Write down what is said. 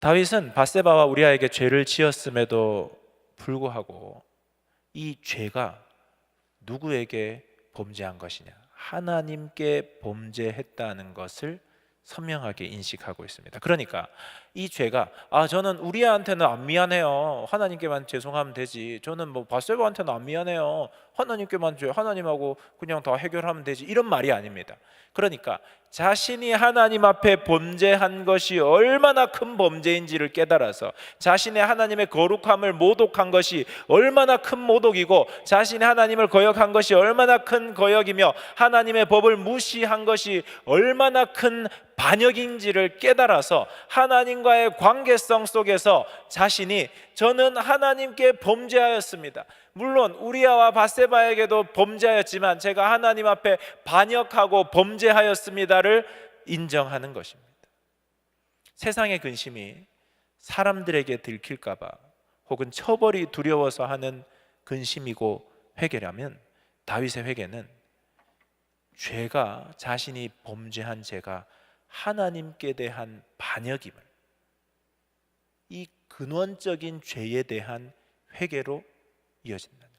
다윗은 바세바와 우리아에게 죄를 지었음에도 불구하고 이 죄가 누구에게 범죄한 것이냐? 하나님께 범죄했다는 것을 선명하게 인식하고 있습니다. 그러니까 이 죄가 아 저는 우리한테는 안 미안해요. 하나님께만 죄송하면 되지. 저는 뭐 바세바한테는 안 미안해요. 하나님께만 죄 하나님하고 그냥 다 해결하면 되지. 이런 말이 아닙니다. 그러니까 자신이 하나님 앞에 범죄한 것이 얼마나 큰 범죄인지를 깨달아서 자신의 하나님의 거룩함을 모독한 것이 얼마나 큰 모독이고 자신의 하나님을 거역한 것이 얼마나 큰 거역이며 하나님의 법을 무시한 것이 얼마나 큰 반역인지를 깨달아서 하나님과의 관계성 속에서 자신이 저는 하나님께 범죄하였습니다. 물론 우리아와 바세바에게도 범죄하였지만 제가 하나님 앞에 반역하고 범죄하였습니다 를 인정하는 것입니다. 세상의 근심이 사람들에게 들킬까봐 혹은 처벌이 두려워서 하는 근심이고 회개라면 다윗의 회개는 죄가 자신이 범죄한 죄가 하나님께 대한 반역임을 이 근원적인 죄에 대한 회개로 이어진다.